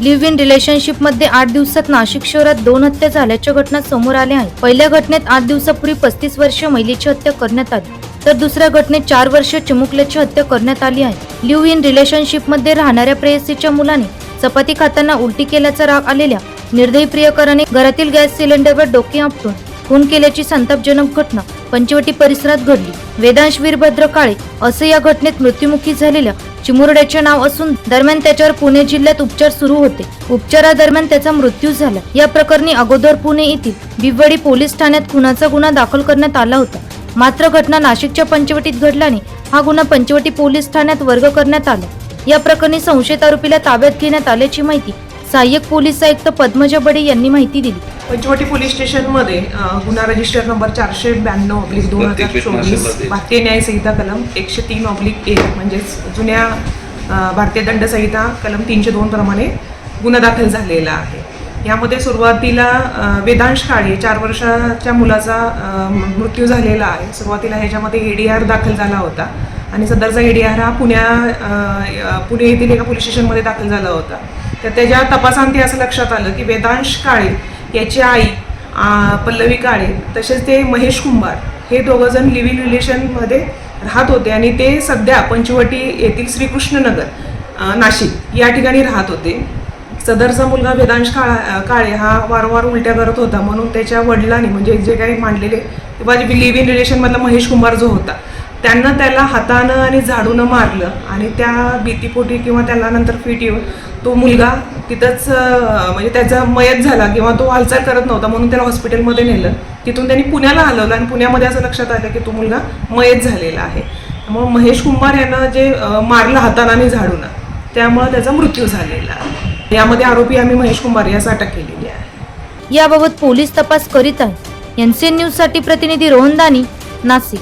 Live in रिलेशनशिपमध्ये आठ दिवसात नाशिक शहरात दोन हत्या झाल्याच्या घटना समोर आल्या आहेत. पहिल्या घटनेत आठ दिवसापूर्वी पस्तीस वर्षीय महिलेची हत्या करण्यात आली तर दुसऱ्या घटनेत चार वर्ष चिमुकल्याची हत्या करण्यात आली आहे. लिव्ह इन रिलेशनशिपमध्ये राहणाऱ्या प्रेयसीच्या मुलाने चपाती खाताना उलटी केल्याचा राग आलेल्या निर्दयी प्रियकराने घरातील गॅस सिलेंडरवर डोके आपटून खून केल्याची संतापजनक घटना पंचवटी परिसरात घडली. वेदांश वीरभद्र काळे असे या घटनेत मृत्युमुखी झालेल्या चिमुरड्याचे नाव असून दरम्यान त्याच्यावर पुणे जिल्ह्यात उपचार सुरू होते. उपचारादरम्यान त्याचा मृत्यू झाला. या प्रकरणी अगोदर पुणे येथील बिवडी पोलीस ठाण्यात खुनाचा गुन्हा दाखल करण्यात आला होता. मात्र घटना नाशिकच्या पंचवटीत घडल्याने हा गुन्हा पंचवटी पोलीस ठाण्यात वर्ग करण्यात आला. या प्रकरणी संशयित आरोपीला ताब्यात घेण्यात आल्याची माहिती सहाय्यक पोलीस आयुक्त पद्मजा बडे यांनी माहिती दिली. पंचवटी पोलीस स्टेशनमध्ये गुन्हा रजिस्टर नंबर चारशे ब्याण्णव ऑब्लिक दोन हजार चोवीस भारतीय न्याय संहिता कलम एकशे तीन ऑब्लिक एक म्हणजेच जुन्या भारतीय दंडसंहिता कलम तीनशे दोन प्रमाणे गुन्हा दाखल झालेला आहे. यामध्ये सुरुवातीला वेदांश काळे चार वर्षाच्या मुलाचा मृत्यू झालेला आहे. सुरुवातीला ह्याच्यामध्ये ए डी आर दाखल झाला होता आणि सदरचा ए डी आर हा पुण्या पुणे येथील एका पोलीस स्टेशनमध्ये दाखल झाला होता. तर त्याच्या तपासांती असं लक्षात आलं की वेदांश काळे याची आई पल्लवी काळे तसेच ते महेश कुंभार हे दोघंजण लिव्ह रिलेशनमध्ये राहत होते आणि ते सध्या पंचवटी येथील श्रीकृष्णनगर नाशिक या ठिकाणी राहत होते. सदरचा मुलगा वेदांश काळा काळे हा वारंवार उलट्या करत होता. म्हणून त्याच्या वडिलांनी म्हणजे जे काही मांडलेले किंवा लिव्ह इन रिलेशनमधला महेश कुंभार जो होता त्यांना त्याला हातानं आणि झाडूनं मारलं आणि त्या भीतीपोटी किंवा त्याला नंतर फिट येऊन तो मुलगा तिथंच म्हणजे त्याचा मयत झाला किंवा तो हालचाल करत नव्हता म्हणून त्याला हॉस्पिटलमध्ये नेलं. तिथून त्यांनी पुण्याला हलवलं आणि पुण्यामध्ये असं लक्षात आलं की तो मुलगा मयत झालेला आहे. त्यामुळे महेश कुंभार यानं जे मारलं हातानं आणि झाडूनं त्यामुळे त्याचा मृत्यू झालेला आहे. यामध्ये आरोपी आम्ही महेश कुंभार यास अटक केलेली आहे. याबाबत पोलीस तपास करीत आहे एनसीएन न्यूजसाठी प्रतिनिधी रोहन दानी नाशिक.